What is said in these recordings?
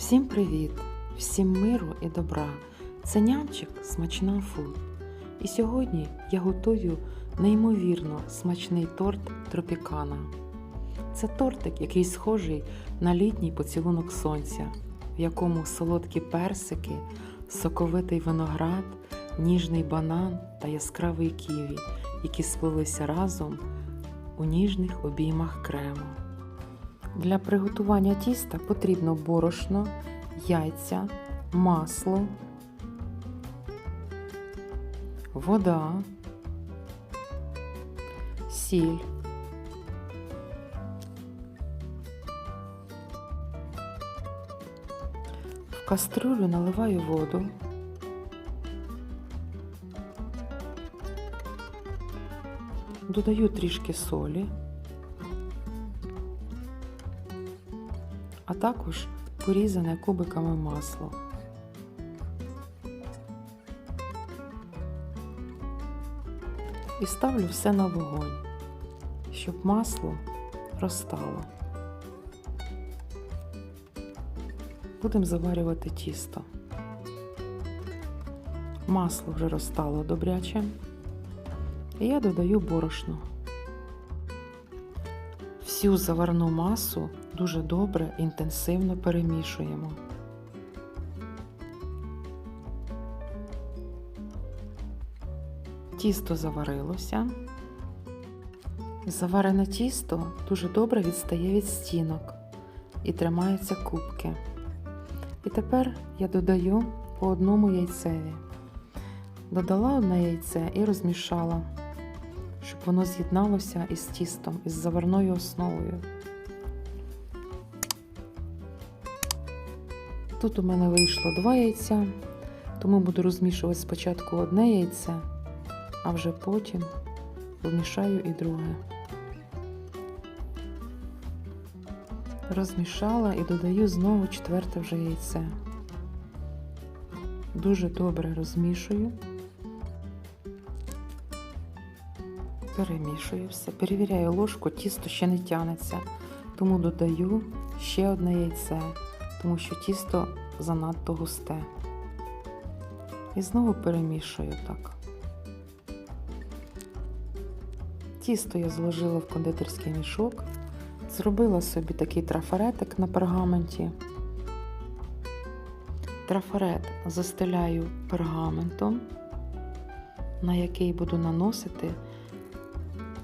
Всім привіт! Всім миру і добра! Це нямчик смачна фуд. І сьогодні я готую неймовірно смачний торт тропікана. Це тортик, який схожий на літній поцілунок сонця, в якому солодкі персики, соковитий виноград, ніжний банан та яскравий ківі, які сплелися разом у ніжних обіймах крему. Для приготування тіста потрібно борошно, яйця, масло, вода, сіль. В кастрюлю наливаю воду. Додаю трішки солі. Також порізане кубиками масло. І ставлю все на вогонь, щоб масло розтало. Будемо заварювати тісто. Масло вже розтало добряче, і я додаю борошно. Всю заварну масу дуже добре інтенсивно перемішуємо. Тісто заварилося. Заварене тісто дуже добре відстає від стінок і тримаються кубки. І тепер я додаю по одному яйцеві. Додала одне яйце і розмішала, щоб воно з'єдналося із тістом, із заварною основою. Тут у мене вийшло два яйця, тому буду розмішувати спочатку одне яйце, а вже потім вмішаю і друге. Розмішала і додаю знову четверте вже яйце. Дуже добре розмішую, перемішую все, перевіряю ложку, тісто ще не тянеться, тому додаю ще одне яйце тому що тісто занадто густе. І знову перемішую так. Тісто я зложила в кондитерський мішок, зробила собі такий трафаретик на пергаменті. Трафарет застеляю пергаментом, на який буду наносити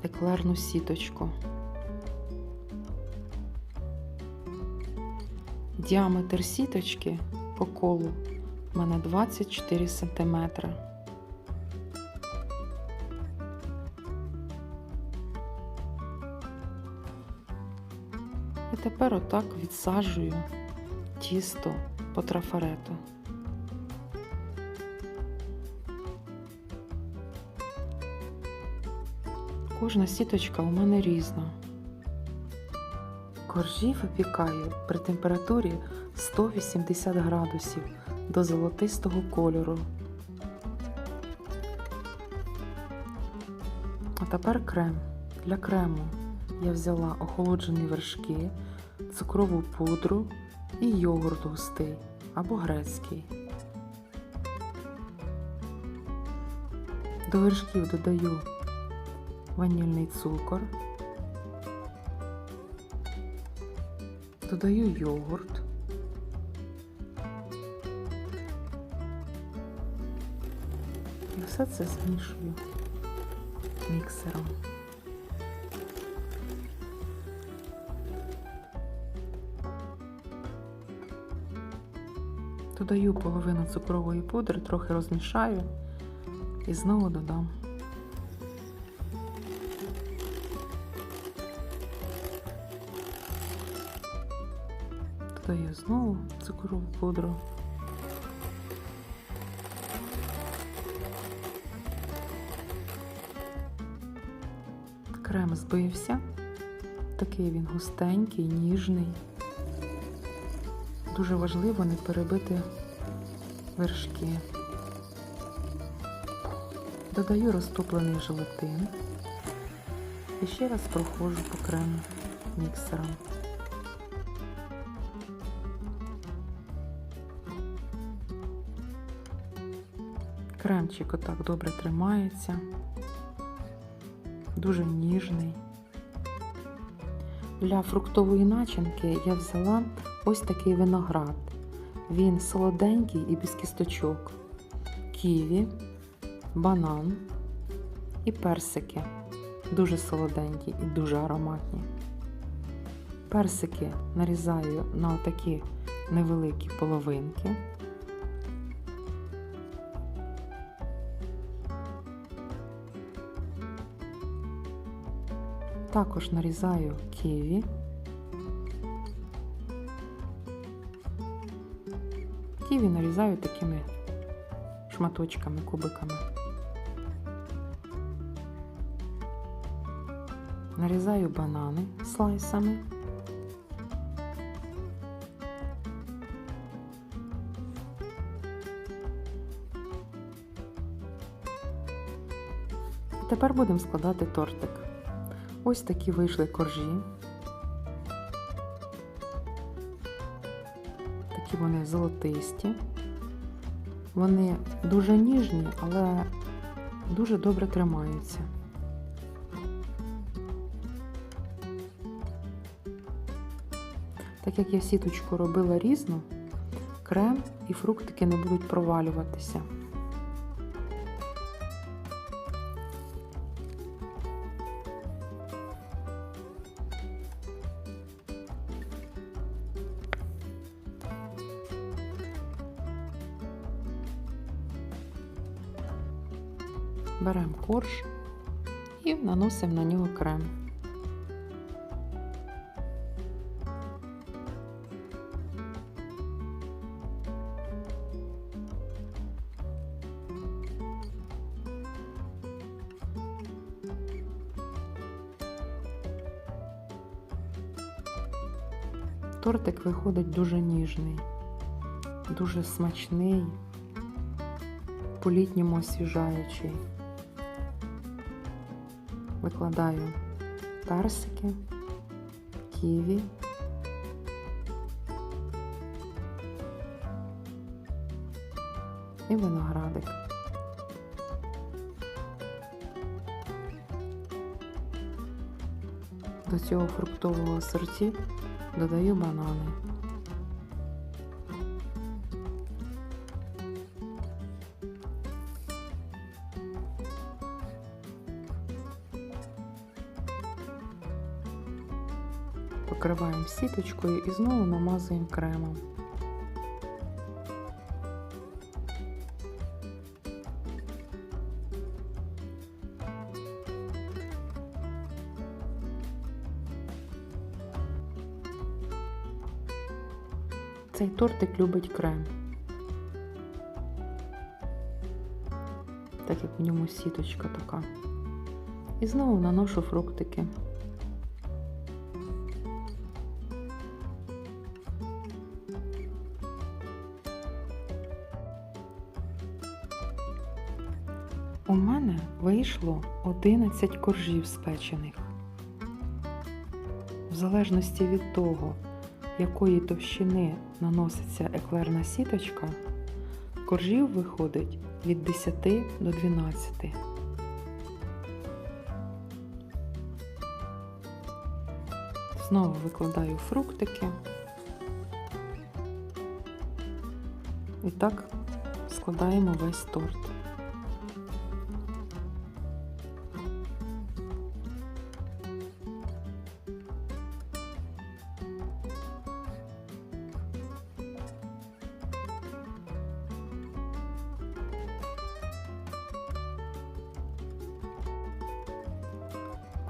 еклерну сіточку. Діаметр сіточки по колу у мене 24 см. І тепер отак відсаджую тісто по трафарету. Кожна сіточка у мене різна. Коржі випікаю при температурі 180 градусів до золотистого кольору. А тепер крем. Для крему я взяла охолоджені вершки, цукрову пудру і йогурт густий або грецький. До вершків додаю ванільний цукор. Додаю йогурт. І все це змішую міксером. Додаю половину цукрової пудри, трохи розмішаю і знову додам. Додаю знову цукрову пудру. Крем збився. Такий він густенький, ніжний. Дуже важливо не перебити вершки. Додаю розтоплений желатин і ще раз проходжу по крему міксером. Кремчик отак добре тримається, дуже ніжний. Для фруктової начинки я взяла ось такий виноград. Він солоденький і без кісточок, ківі, банан і персики. Дуже солоденькі і дуже ароматні. Персики нарізаю на такі невеликі половинки. Також нарізаю ківі. Ківі нарізаю такими шматочками, кубиками. Нарізаю банани слайсами. Тепер будемо складати тортик. Ось такі вийшли коржі. Такі вони золотисті. Вони дуже ніжні, але дуже добре тримаються. Так як я сіточку робила різну, крем і фруктики не будуть провалюватися. Беремо корж і наносимо на нього крем. Тортик виходить дуже ніжний, дуже смачний, по-літньому освіжаючий. Викладаю персики, ківі. І виноградик. До цього фруктового сорті додаю банани. Покриваємо сіточкою і знову намазуємо кремом. Цей тортик любить крем. Так як в ньому сіточка така. І знову наношу фруктики. У мене вийшло 11 коржів спечених. В залежності від того, якої товщини наноситься еклерна сіточка, коржів виходить від 10 до 12. Знову викладаю фруктики. І так складаємо весь торт.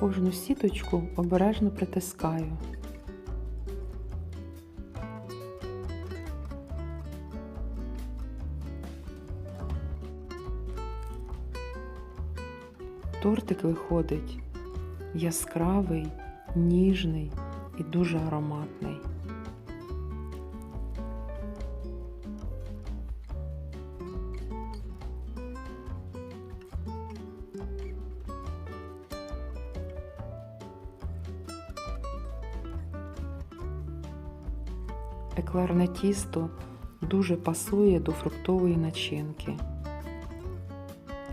Кожну сіточку обережно притискаю. Тортик виходить яскравий, ніжний і дуже ароматний. Кларне тісто дуже пасує до фруктової начинки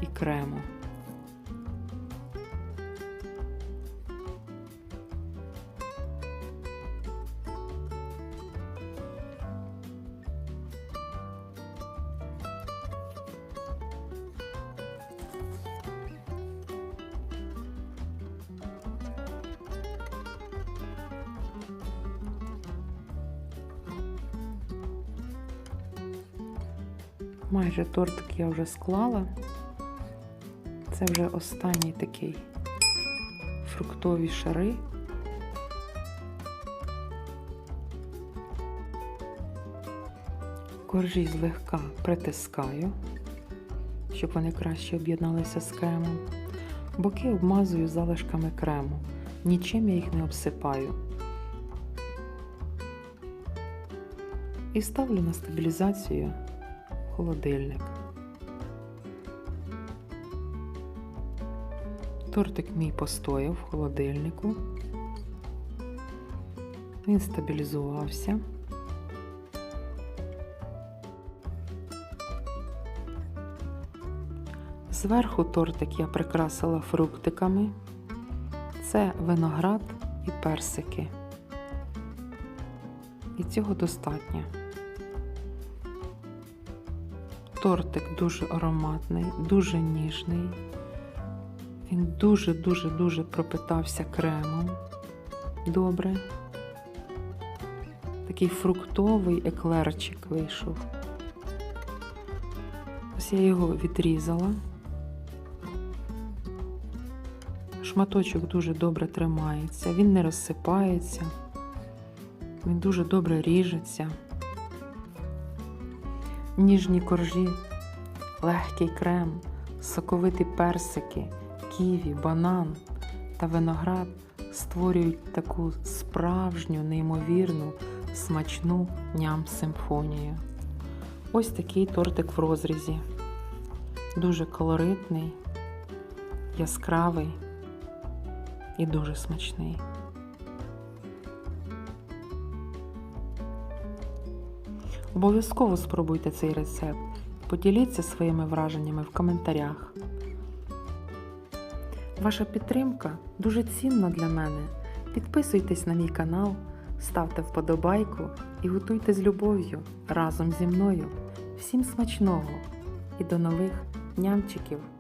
і крему. Майже тортик я вже склала. Це вже останній такий фруктові шари. Коржі злегка притискаю, щоб вони краще об'єдналися з кремом. Боки обмазую залишками крему. Нічим я їх не обсипаю. І ставлю на стабілізацію холодильник. Тортик мій постояв в холодильнику. Він стабілізувався. Зверху тортик я прикрасила фруктиками. Це виноград і персики. І цього достатньо. Тортик дуже ароматний, дуже ніжний. Він дуже-дуже-дуже пропитався кремом. Добре. Такий фруктовий еклерчик вийшов. Ось я його відрізала. Шматочок дуже добре тримається, він не розсипається, він дуже добре ріжеться. Ніжні коржі, легкий крем, соковиті персики, ківі, банан та виноград створюють таку справжню, неймовірну, смачну ням-симфонію. Ось такий тортик в розрізі. Дуже колоритний, яскравий і дуже смачний. Обов'язково спробуйте цей рецепт. Поділіться своїми враженнями в коментарях. Ваша підтримка дуже цінна для мене. Підписуйтесь на мій канал, ставте вподобайку і готуйте з любов'ю разом зі мною. Всім смачного і до нових нямчиків!